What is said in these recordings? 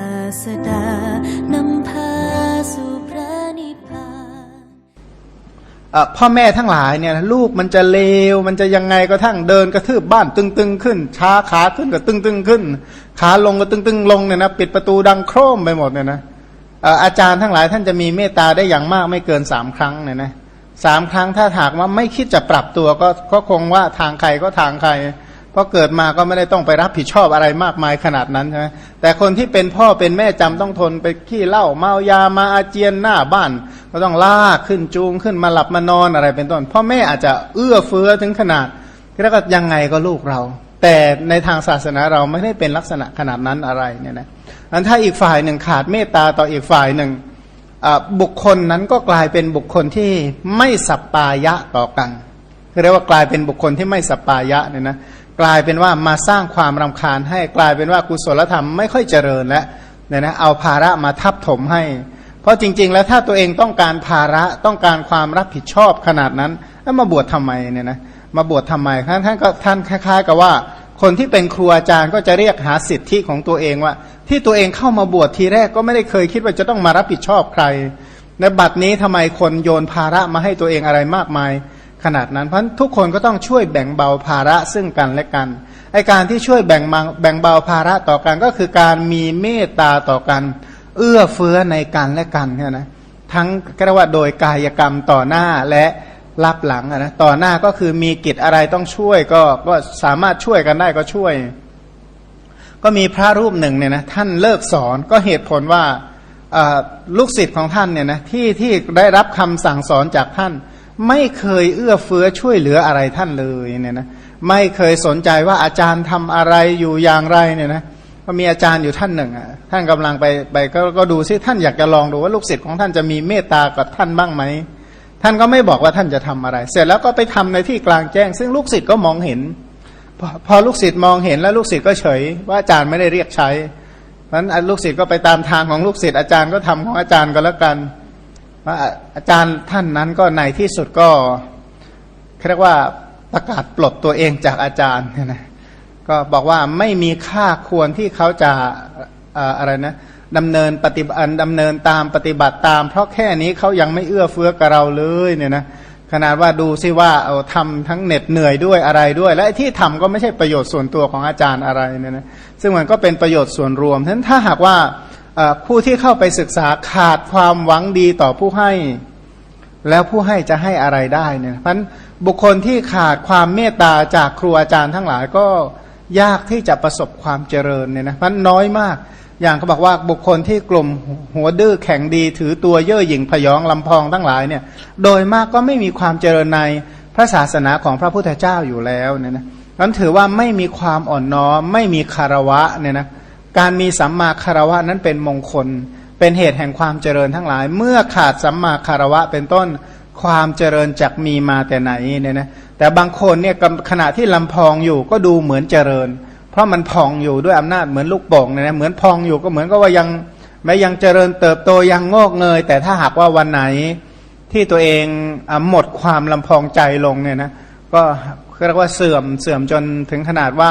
าสดานำพาสู่พระนิพพานพ่อแม่ทั้งหลายเนี่ยลูกมันจะเลวมันจะยังไงก็ทั้งเดินกระทืบบ้านตึงๆขึ้น ช้าขาขึ้นก็ตึงๆขึ้น ขาลงก็ตึงๆลงเนี่ยนะปิดประตูดังโครมไปหมดเนี่ยนะอาจารย์ทั้งหลายท่านจะมีเมตตาได้อย่างมากไม่เกินสามครั้งเนี่ยนะสามครั้งถ้าหากว่าไม่คิดจะปรับตัวก็ก็คงว่าทางใครก็ทางใคร พราะเกิดมาก็ไม่ได้ต้องไปรับผิดชอบอะไรมากมายขนาดนั้นใช่ไหมแต่คนที่เป็นพ่อเป็นแม่จำต้องทนไปขี้เหล้าเมายามาอาเจียนหน้าบ้าน ก็ต้องลากขึ้นจูงขึ้นมาหลับมานอนอะไรเป็นต้น พ่อแม่อาจจะเอื้อเฟื้อถึงขนาดแล้วก็ยังไงก็ลูกเรา แต่ในทางศาสนาเราไม่ได้เป็นลักษณะขนาดนั้นอะไรเนี่ยนะอันถ้าอีกฝ่ายหนึ่งขาดเมตตาต่ออีกฝ่ายหนึ่งบุคคลนั้นก็กลายเป็นบุคคลที่ไม่สัปปายะต่อกันเรียกว่ากลายเป็นบุคคลที่ไม่สัปปายะเนี่ยนะ กลายเป็นว่ามาสร้างความรำคาญให้กลายเป็นว่ากุศลธรรมไม่ค่อยเจริญแล้วเนี่ยนะเอาภาระมาทับถมให้ เพราะจริง ๆ แล้วถ้าตัวเองต้องการภาระต้องการความรับผิดชอบขนาดนั้น แล้วมาบวชทำไมเนี่ยนะมาบวชทำไมท่านท่านก็ท่านคล้าย ๆ กับว่า คนที่เป็นครูอาจารย์ก็จะเรียกหาสิทธิของตัวเองว่า ที่ตัวเองเข้ามาบวชทีแรกก็ไม่ได้เคยคิดว่าจะต้องมารับผิดชอบใครในบัดนี้ทำไมคนโยนภาระมาให้ตัวเองอะไรมากมาย ขนาดนั้น เพราะทุกคนก็ต้องช่วยแบ่งเบาภาระซึ่งกันและกันไอการที่ช่วยแบ่งบางแบ่งเบาภาระต่อกันก็คือการมีเมตตาต่อกัน เอื้อเฟื้อในกันและกันเนี่ยนะทั้งกระว่าโดยกายกรรมต่อหน้าและรับหลังนะต่อหน้าก็คือมีกิจอะไรต้องช่วยก็ก็สามารถช่วยกันได้ก็ช่วย ก็มีพระรูปหนึ่งเนี่ยนะท่านเลิกสอนก็เหตุผลว่าลูกศิษย์ของท่านเนี่ยนะที่ที่ได้รับคำสั่งสอนจากท่าน ไม่เคยเอื้อเฟื้อช่วยเหลืออะไรท่านเลยเนี่ยนะไม่เคยสนใจว่าอาจารย์ทำอะไรอยู่อย่างไรเนี่ยนะก็มีอาจารย์อยู่ท่านหนึ่งอะท่านกำลังไปไปกก็ดูซิท่านอยากจะลองดูว่าลูกศิษย์ของท่านจะมีเมตตากับท่านบ้างไหมท่านก็ไม่บอกว่าท่านจะทำอะไร เสร็จแล้วก็ไปทำในที่กลางแจ้ง ซึ่งลูกศิษย์ก็มองเห็น พอพอลูกศิษย์มองเห็นแล้วลูกศิษย์ก็เฉย ว่าอาจารย์ไม่ได้เรียกใช้เพราะนั้นลูกศิษย์ก็ไปตามทางของลูกศิษย์อาจารย์ก็ทำของอาจารย์ก็แล้วกัน ว่าอาจารย์ท่านนั้นก็ในที่สุดก็เรียกว่าประกาศปลดตัวเองจากอาจารย์นะก็บอกว่าไม่มีค่าควรที่เขาจะอะไรนะดำเนินปฏิบัติดำเนินตามปฏิบัติตาม เพราะแค่นี้เขายังไม่เอื้อเฟื้อกับเราเลยเนี่ยนะขนาดว่าดูซิว่าเอาทำทั้งเหน็ดเหนื่อยด้วยอะไรด้วย และที่ทำก็ไม่ใช่ประโยชน์ส่วนตัวของอาจารย์อะไรเนี่ยนะซึ่งมันก็เป็นประโยชน์ส่วนรวมฉะนั้นถ้าหากว่า ผู้ที่เข้าไปศึกษาขาดความหวังดีต่อผู้ให้ แล้วผู้ให้จะให้อะไรได้เนี่ยเพราะบุคคลที่ขาดความเมตตาจากครูอาจารย์ทั้งหลายก็ยากที่จะประสบความเจริญเนี่ยนะมันน้อยมาก อย่างเขาบอกว่าบุคคลที่กลุ่มหัวดื้อแข็งดี ถือตัวเย่อหยิ่งพยองลำพองทั้งหลายเนี่ย โดยมากก็ไม่มีความเจริญในพระศาสนาของพระพุทธเจ้าอยู่แล้วเนี่ยนะนั้นถือว่าไม่มีความอ่อนน้อมไม่มีคารวะเนี่ยนะ การมีสัมมาคารวะนั้นเป็นมงคล เป็นเหตุแห่งความเจริญทั้งหลาย เมื่อขาดสัมมาคารวะเป็นต้นความเจริญจักมีมาแต่ไหนเนี่ยนะแต่บางคนเนี่ยขณะที่ลำพองอยู่ก็ดูเหมือนเจริญ เพราะมันพองอยู่ด้วยอำนาจเหมือนลูกโป่งเนี่ยนะเหมือนพองอยู่ก็เหมือนกับว่ายังแม้ยังเจริญเติบโตยังงอกเงย แต่ถ้าหากว่าวันไหนที่ตัวเองหมดความลำพองใจลงเนี่ยนะก็เรียกว่าเสื่อมเสื่อมจนถึงขนาดว่า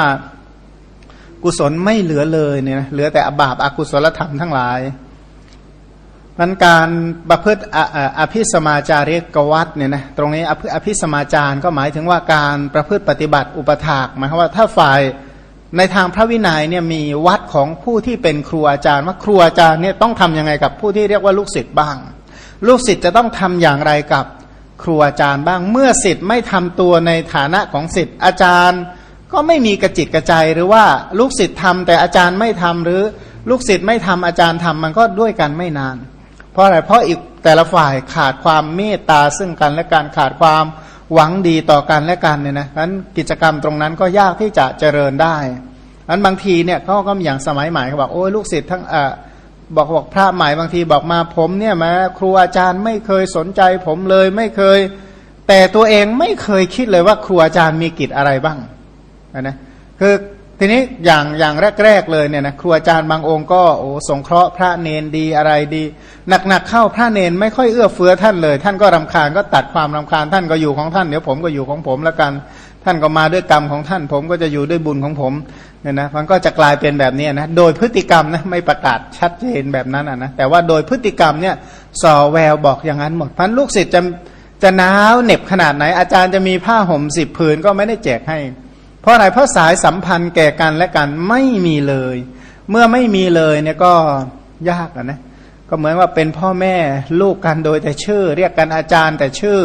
กุศลไม่เหลือเลยเนี่ยนะเหลือแต่อบาปอากุศลธรรมทั้งหลายมันการประพฤติอภิสมาจาริกวัตเนี่ยนะตรงนี้อภิสมาจารก็หมายถึงว่าการประพฤติปฏิบัติอุปถากหมายความว่าถ้าฝ่ายในทางพระวินัยเนี่ยมีวัดของผู้ที่เป็นครูอาจารย์ว่าครูอาจารย์เนี่ยต้องทํำยังไงกับผู้ที่เรียกว่าลูกศิษย์บ้าง ลูกศิษย์จะต้องทำอย่างไรกับครูอาจารย์บ้างเมื่อศิษย์ไม่ทำตัวในฐานะของศิษย์อาจารย์ ก็ไม่มีกระจิตกระใจหรือว่าลูกศิษย์ทำแต่อาจารย์ไม่ทำหรือลูกศิษย์ไม่ทำอาจารย์ทำมันก็ด้วยกันไม่นาน เพราะอะไรเพราะอีกแต่ละฝ่ายขาดความเมตตาซึ่งกันและการขาดความหวังดีต่อกันและกันเนี่ยนะนั้นกิจกรรมตรงนั้นก็ยากที่จะเจริญได้นั้นบางทีเนี่ยเขาก็อย่างสมัยใหม่เขาบอกโอ้ยลูกศิษย์ทั้งอ่าบอกบอกพระใหม่บางทีบอกมาผมเนี่ยมาครูอาจารย์ไม่เคยสนใจผมเลยไม่เคย แต่ตัวเองไม่เคยคิดเลยว่าครูอาจารย์มีกิจอะไรบ้าง นะคือทีนี้อย่างอย่างแรก ๆ เลยเนี่ยนะครูอาจารย์บางองค์ก็โอ้สงเคราะห์พระเนนดีอะไรดี หนักๆเข้าพระเนนไม่ค่อยเอื้อเฟื้อท่านเลย ท่านก็รำคาญก็ตัดความรำคาญท่านก็อยู่ของท่านเดี๋ยวผมก็อยู่ของผมแล้วกัน ท่านก็มาด้วยกรรมของท่าน ผมก็จะอยู่ด้วยบุญของผมเนี่ยนะมันก็จะกลายเป็นแบบนี้นะโดยพฤติกรรมนะไม่ประกาศชัดเจนแบบนั้นนะแต่ว่าโดยพฤติกรรมเนี่ยส่อแววบอกอย่างนั้นหมดพันลูกศิษย์จะจะหนาวเหน็บขนาดไหน อาจารย์จะมีผ้าห่มสิบผืนก็ไม่ได้แจกให้ เพราะอะไรเพราะสายสัมพันธ์แก่กันและกันไม่มีเลย เมื่อไม่มีเลยเนี่ยก็ยากนะก็เหมือนว่าเป็นพ่อแม่ลูกกันโดยแต่ชื่อ เรียกกันอาจารย์แต่ชื่อ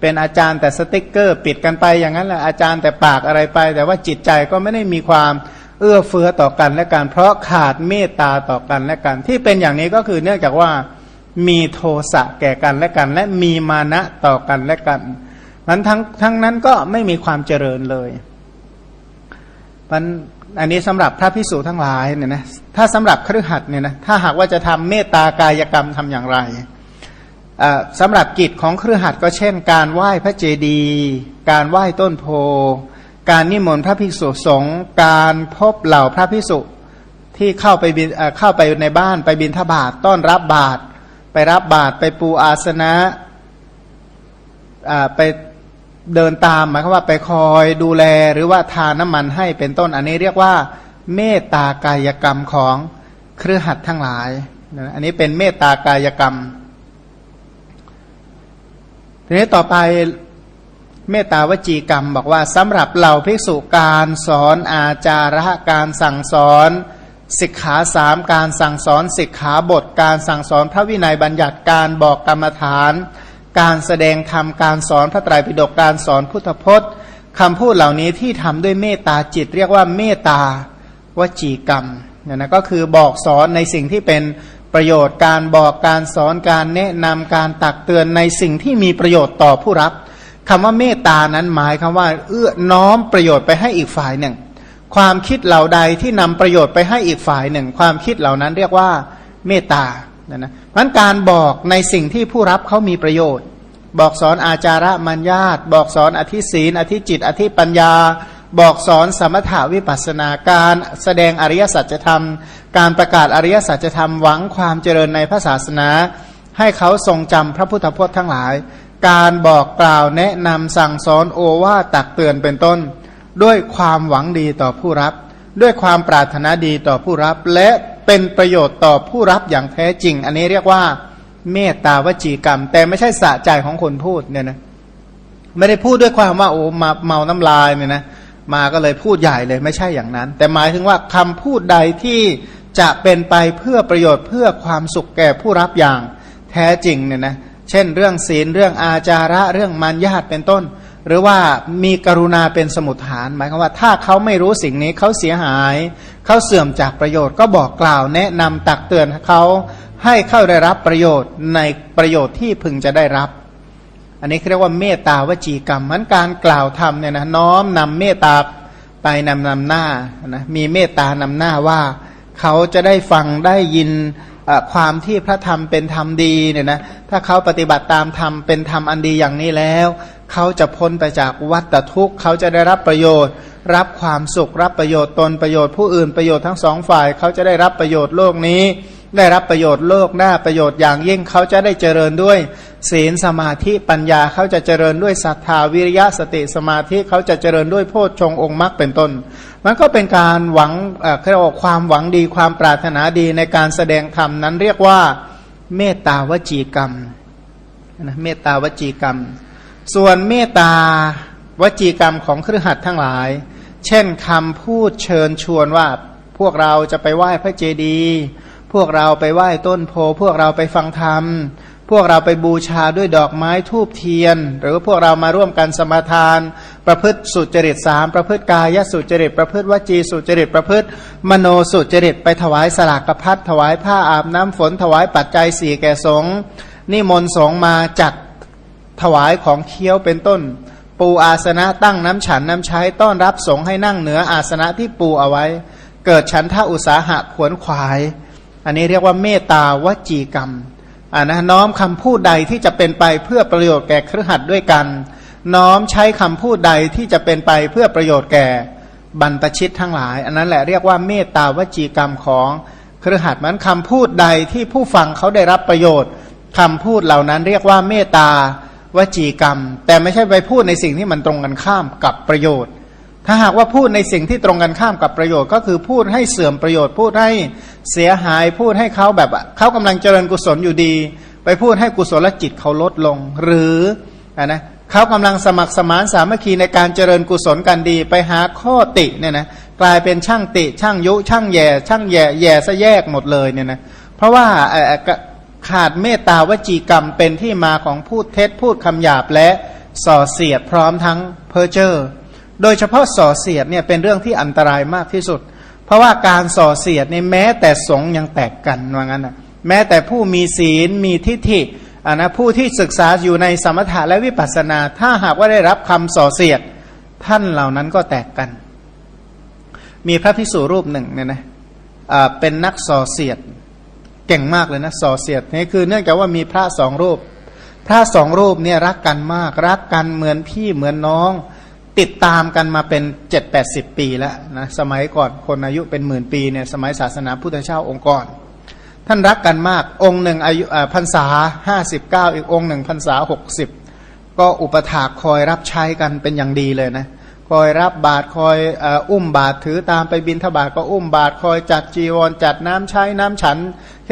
เป็นอาจารย์แต่สติ๊กเกอร์ ปิดกันไปอย่างนั้นแหละอาจารย์แต่ปากอะไรไป แต่ว่าจิตใจก็ไม่ได้มีความเอื้อเฟื้อต่อกันและกัน เพราะขาดเมตตาต่อกันและกัน ที่เป็นอย่างนี้ก็คือเนื่องจากว่ามีโทสะแก่กันและกัน และมีมานะต่อกันและกันนั้นทั้งทั้งนั้นก็ไม่มีความเจริญเลย มันอันนี้สำหรับพระพิสูจทั้งหลายเนี่ยนะถ้าสำหรับครือขัดเนี่ยนะถ้าหากว่าจะทำเมตตากายกรรมทำอย่างไรอ่าสำหรับกิจของเครือขัดก็เช่น การไหว้พระเจดีย์การไหว้ต้นโพ การนิมนต์พระภิกษุสงฆ์การพบเหล่าพระภิกษุที่เข้าไปบินเข้าไปในบ้านไปบินทบาทต้อนรับบาตรไปรับบาตรไปปูอาสนะไป เดินตามหมายความว่าไปคอยดูแลหรือว่าทาน้ำมันให้เป็นต้นอันนี้เรียกว่า เมตตากายกรรมของเครือขัดทั้งหลาย อันนี้เป็นเมตตากายกรรม ทีนี้ต่อไปเมตตาวจีกรรม บอกว่าสำหรับเหล่าภิกษุการสอนอาจาระการสั่งสอนสิกขาสามการสั่งสอนสิกขาบทการสั่งสอนพระวินัยบัญญัติการบอกกรรมฐาน การแสดงธรรมการสอนพระไตรปิฎกการสอนพุทธพจน์คำพูดเหล่านี้ที่ทำด้วยเมตตาจิต เรียกว่าเมตตาวจีกรรมเนี่ยนะก็คือบอกสอนในสิ่งที่เป็นประโยชน์การบอกการสอนการแนะนำการตักเตือนในสิ่งที่มีประโยชน์ต่อผู้รับคำว่าเมตตานั้นหมายคำว่า เอื้อน้อมประโยชน์ไปให้อีกฝ่ายหนึ่ง ความคิดเหล่าใดที่นำประโยชน์ไปให้อีกฝ่ายหนึ่ง ความคิดเหล่านั้นเรียกว่าเมตตา นะนะมันการบอกในสิ่งที่ผู้รับเขามีประโยชน์ บอกสอนอาจาระมัญญาตบอกสอนอธิศีลอธิจิต อธิปัญญา บอกสอนสมถาวิปัสนาการแสดงอริยสัจธรรม การประกาศอริยสัจธรรมหวังความเจริญในพระศาสนา ให้เขาทรงจำพระพุทธพจน์ทั้งหลาย การบอกกล่าวแนะนำสั่งสอนโอวาตักเตือนเป็นต้น ด้วยความหวังดีต่อผู้รับ ด้วยความปรารถนาดีต่อผู้รับและ เป็นประโยชน์ต่อผู้รับอย่างแท้จริง อันนี้เรียกว่า เมตตาวจีกรรม แต่ไม่ใช่สะใจของคนพูดเนี่ยนะไม่ได้พูดด้วยความว่าโอ้มาเมาน้ำลายเนี่ยนะมาก็เลยพูดใหญ่เลยไม่ใช่อย่างนั้น แต่หมายถึงว่าคำพูดใดที่จะเป็นไปเพื่อประโยชน์เพื่อความสุขแก่ผู้รับอย่างแท้จริงเนี่ยนะเช่น เรื่องศีลเรื่องอาจาระเรื่องมารยาทเป็นต้น หรือว่ามีกรุณาเป็นสมุทฐาน หมายความว่าถ้าเขาไม่รู้สิ่งนี้เขาเสียหาย เขาเสื่อมจากประโยชน์ก็บอกกล่าวแนะนำตักเตือนเขาให้เข้าได้รับประโยชน์ในประโยชน์ที่พึงจะได้รับ อันนี้เรียกว่าเมตตาวจีกรรมมันการกล่าวธรรมเนี่ยนะน้อมนำเมตตาไปนำนำหน้านะมีเมตตานำหน้าว่า เขาจะได้ฟังได้ยิน ความที่พระธรรมเป็นธรรมดีเนี่ยนะถ้าเขาปฏิบัติตามธรรมเป็นธรรมอันดีอย่างนี้แล้ว เขาจะพ้นไปจากวัฏทุกข์ เขาจะได้รับประโยชน์ รับความสุขรับประโยชน์ตนประโยชน์ผู้อื่นประโยชน์ทั้งสองฝ่าย เขาจะได้รับประโยชน์โลกนี้ ได้รับประโยชน์โลกหน้าประโยชน์อย่างยิ่งเขาจะได้เจริญด้วย ศีลสมาธิปัญญาเขาจะเจริญด้วยศรัทธาวิริยะสติสมาธิเขาจะเจริญด้วยโพชฌงองค์มรรคเป็นต้น มันก็เป็นการหวังเอ่อเรียกว่าความหวังดีความปรารถนาดีในการแสดงธรรมนั้นเรียกว่าเมตตาวจีกรรมนะเมตตาวจีกรรม ส่วนเมตตาวจีกรรมของเครือขัดทั้งหลาย เช่นคำพูดเชิญชวนว่าพวกเราจะไปไหว้พระเจดีย์ พวกเราไปไหว้ต้นโพ พวกเราไปฟังธรรม พวกเราไปบูชาด้วยดอกไม้ทูบเทียน หรือพวกเรามาร่วมกันสมาทาน ประพฤติสุจริตสามประพฤติกายสุจริต ประพฤติวจีสุจริต ประพฤติ มโนสุจริต ไปถวายสลากพัดถวายผ้าอาบน้ำฝน ถวายปัจจัยสี่แก่สงฆ์นิมนต์สงฆ์มาจัดถวายของเคี้ยวเป็นต้น ปูอาสนะตั้งน้ำฉันน้ำใช้ต้อนรับสงฆ์ให้นั่งเหนืออาสนะที่ปูเอาไว้ เกิดฉันท่าอุตสาหะขวนขวาย อันนี้เรียกว่าเมตตาวจีกรรมอ่านะน้อมคำพูดใดที่จะเป็นไปเพื่อประโยชน์แก่ครหัสด้วยกัน น้อมใช้คำพูดใดที่จะเป็นไปเพื่อประโยชน์แก่บรรพชิตทั้งหลาย อันนั้นแหละเรียกว่าเมตตาวจีกรรมของครหัสมันคำพูดใดที่ผู้ฟังเขาได้รับประโยชน์คำพูดเหล่านั้นเรียกว่าเมตตาวจีกรรม แต่ไม่ใช่ไปพูดในสิ่งที่มันตรงกันข้ามกับประโยชน์ ถ้าหากว่าพูดในสิ่งที่ตรงกันข้ามกับประโยชน์ ก็คือพูดให้เสื่อมประโยชน์ พูดให้เสียหายพูดให้เขาแบบเขากำลังเจริญกุศลอยู่ดี ไปพูดให้กุศลจิตเขาลดลง หรืออะนะเขากำลังสมัครสมานสามัคคีในการเจริญกุศลกันดี ไปหาข้อติเนี่ยนะกลายเป็นช่างติ ช่างยุช่างแย่ ช่างแย่แย่ซะแยกหมดเลยเนี่ยนะเพราะว่าขาดเมตตาวจีกรรมเป็นที่มาของพูดเท็จพูดคำหยาบและส่อเสียดพร้อมทั้งเพ้อเจ้อ โดยเฉพาะส่อเสียดเนี่ยเป็นเรื่องที่อันตรายมากที่สุด เพราะว่าการส่อเสียดเนี่ยแม้แต่สงยังแตกกันว่างั้นนะแม้แต่ผู้มีศีลมีทิฏฐิอ่านะผู้ที่ศึกษาอยู่ในสมถะและวิปัสสนา ถ้าหากว่าได้รับคำส่อเสียด ท่านเหล่านั้นก็แตกกัน มีพระพิสุรูปหนึ่งเนี่ยนะอ่าเป็นนักส่อเสียดเก่งมากเลยนะส่อเสียดนี่คือ เนื่องจากว่ามีพระสองรูป พระสองรูปเนี่ยรักกันมาก รักกันเหมือนพี่เหมือนน้อง ติดตามกันมาเป็นเจ็ดแปดสิบปีแล้วนะสมัยก่อนคนอายุเป็นหมื่นปีเนี่ยสมัยศาสนาพุทธเจ้าองค์ก่อนท่านรักกันมากองค์หนึ่งอายุพรรษาห้าสิบเก้าอีกองค์หนึ่งพรรษาหกสิบก็อุปถากคอยรับใช้กันเป็นอย่างดีเลยนะคอยรับบาตรคอยอ,อุ้มบาตรถือตามไปบินทบาทก็อุ้มบาตรคอยจัดจีวรจัดน้ำใช้น้ำฉัน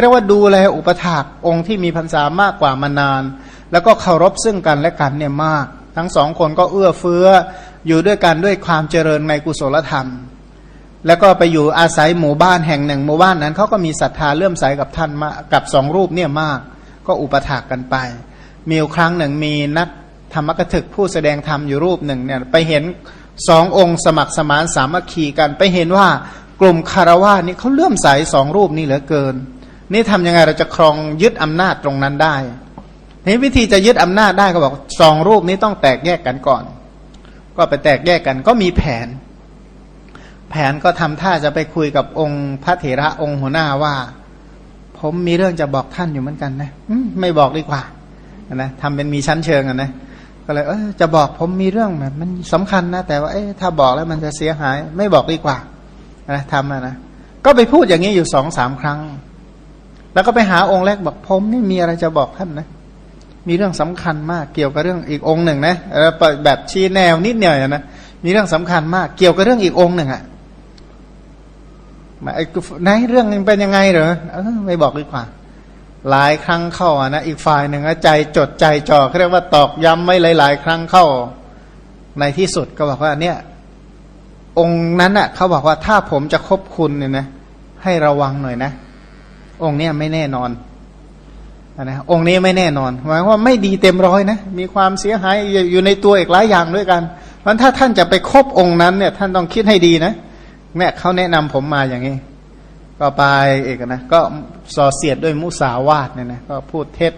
เรียกว่าดูแลอุปถากองค์ที่มีพรรษามากกว่ามานาน แล้วก็เคารพซึ่งกันและกันเนี่ยมาก ทั้งสองคนก็เอื้อเฟื้ออยู่ด้วยกันด้วยความเจริญในกุศลธรรม แล้วก็ไปอยู่อาศัยหมู่บ้านแห่งหนึ่งหมู่บ้านนั้นเขาก็มีศรัทธาเลื่อมใสกับท่านมากับสองรูปเนี่ยมาก ก็อุปถากกันไป มีครั้งหนึ่งมีนักธรรมกถึกผู้แสดงธรรมอยู่รูปหนึ่งเนี่ยไปเห็นสององค์สมัครสมานสามัคคีกันไปเห็นว่ากลุ่มคารวะนี่เขาเลื่อมใสสองรูปนี่เหลือเกิน นี่ทำยังไงเราจะครองยึดอำนาจตรงนั้นได้ นี่วิธีจะยึดอำนาจได้ก็บอกสองรูปนี้ต้องแตกแยกกันก่อน ก็ไปแตกแยกกันก็มีแผน แผนก็ทำท่าจะไปคุยกับองค์พระเถระองค์หัวหน้าว่า ผมมีเรื่องจะบอกท่านอยู่เหมือนกันนะมไม่บอกดีกว่านะทำเป็นมีชั้นเชิงอะนะก็เลยเออจะบอกผมมีเรื่องแบบมันสำคัญนะ แต่ว่าเอ๊ะถ้าบอกแล้วมันจะเสียหาย ไม่บอกดีกว่านะทำอะนะก็ไปพูดอย่างนี้อยู่สองสามครั้ง แล้วก็ไปหาองค์แรกบอกผมนี่มีอะไรจะบอกท่านนะ มีเรื่องสำคัญมากเกี่ยวกับเรื่องอีกองค์หนึ่งนะแบบชี้แนวนิดหน่อยนะมีเรื่องสำคัญมากเกี่ยวกับเรื่องอีกองค์หนึ่งอะไอ้ไหนเรื่องเป็นยังไงเหรอเออไม่บอกดีกว่า หลายครั้งเข้าอะนะอีกฝ่ายหนึ่งใจจดใจจ่อเขาเรียกว่าตอกย้ำไว้หลาย ๆ ครั้งเข้า ในที่สุดก็บอกว่าเนี่ย องค์นั้นอะเขาบอกว่าถ้าผมจะคบคุณเนี่ยนะให้ระวังหน่อยนะ องค์เนี้ยไม่แน่นอน นะองค์นี้ไม่แน่นอนหมายว่าไม่ดีเต็มร้อยนะมีความเสียหายอยู่ในตัวอีกหลายอย่างด้วยกันเพราะถ้าท่านจะไปคบองค์นั้นเนี่ยท่านต้องคิดให้ดีนะเนี่ยเขาแนะนำผมมาอย่างนี้ ก็ไปเอกนะก็ส่อเสียดด้วยมุสาวาทเนี่ยนะก็พูดเท็จ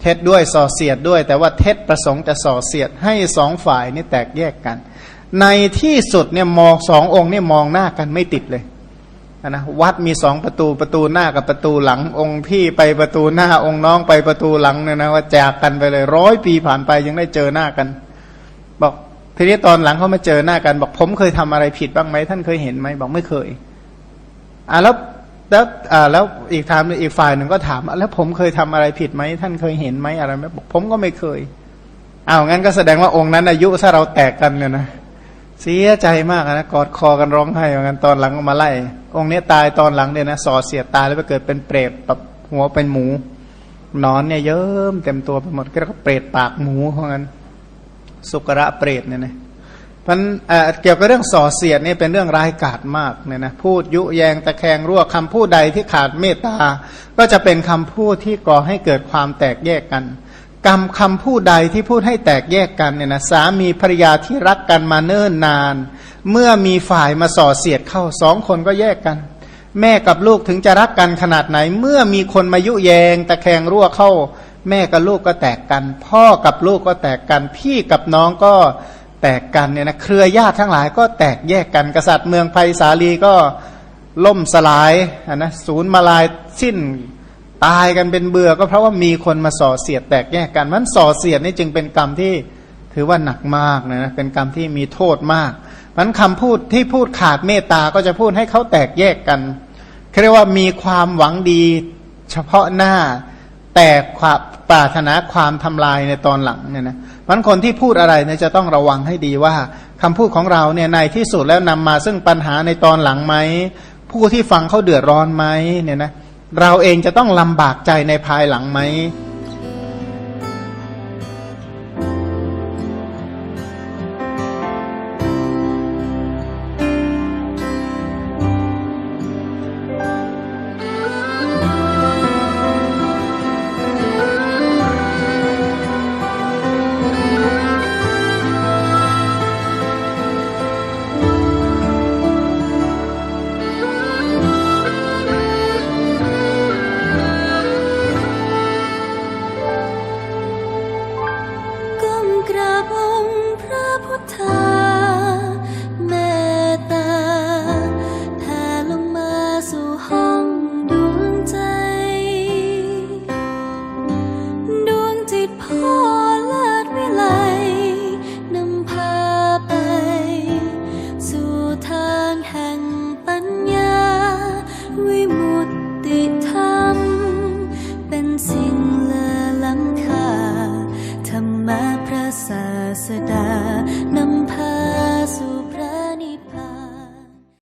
เท็จด้วยส่อเสียดด้วย แต่ว่าเท็จประสงค์จะส่อเสียดให้สองฝ่ายนี่แตกแยกกัน ในที่สุดเนี่ยมองสององค์เนี่ยมองหน้ากันไม่ติดเลย นะวัดมีสองประตูประตูหน้ากับประตูหลัง องค์พี่ไปประตูหน้าองค์น้องไปประตูหลังเนี่ยนะว่าจากกันไปเลยร้อยปีผ่านไปยังได้เจอหน้ากัน บอกทีนี้ตอนหลังเขามาเจอหน้ากัน บอกผมเคยทำอะไรผิดบ้างไหมท่านเคยเห็นไหมบอกไม่เคยอ่าแล้วแล้วอ่าแล้วอีกถามอีกฝ่ายหนึ่งก็ถามอะแล้วผมเคยทำอะไรผิดไหมท่านเคยเห็นไหมอะไรไหมบอกผมก็ไม่เคยอ้าวงั้นก็แสดงว่าองค์นั้นอายุถ้าเราแตกกันเนี่ยนะ เสียใจมากนะกอดคอกันร้องไห้เหมือนกันตอนหลังมาไล่ องค์นี้ตายตอนหลังเนี่ยนะส่อเสียดตายแล้วไปเกิดเป็นเปรตแบบหัวเป็นหมูนอนเนี่ยเยิ้มเต็มตัวไปหมดก็เรียกว่าเปรตปากหมูเพราะงั้น สุกระเปรตเนี่ยนะมันเเกี่ยวกับเรื่องส่อเสียดนี่เป็นเรื่องร้ายกาจมากเนี่ยนะพูดยุแยงตะแคงรั่วคำพูดใดที่ขาดเมตตา ก็จะเป็นคำพูดที่ก่อให้เกิดความแตกแยกกัน กรรมคำพูดใดที่พูดให้แตกแยกกันเนี่ยนะสามีภรรยาที่รักกันมาเนิ่นนาน เมื่อมีฝ่ายมาส่อเสียดเข้าสองคนก็แยกกัน แม่กับลูกถึงจะรักกันขนาดไหน เมื่อมีคนมายุแยง ตะแคงรั่วเข้า แม่กับลูกก็แตกกัน พ่อกับลูกก็แตกกัน พี่กับน้องก็แตกกันเนี่ยนะเครือญาติทั้งหลายก็แตกแยกกันกษัตริย์เมืองไผ่สาลีก็ล่มสลายนะศูนย์มาลายสิ้น ตายกันเป็นเบื่อก็เพราะว่ามีคนมาส่อเสียดแตกแยกกันมันส่อเสียดนี่จึงเป็นกรรมที่ถือว่าหนักมากนะเป็นกรรมที่มีโทษมากมันคำพูดที่พูดขาดเมตตาก็จะพูดให้เขาแตกแยกกันเรียกว่ามีความหวังดีเฉพาะหน้าแต่ความปรารถนาความทำลายในตอนหลังเนี่ยนะมันคนที่พูดอะไรเนี่ยจะต้องระวังให้ดีว่าคำพูดของเราเนี่ยในที่สุดแล้วนำมาซึ่งปัญหาในตอนหลังไหมผู้ที่ฟังเขาเดือดร้อนไหมเนี่ยนะ เราเองจะต้องลำบากใจในภายหลังไหม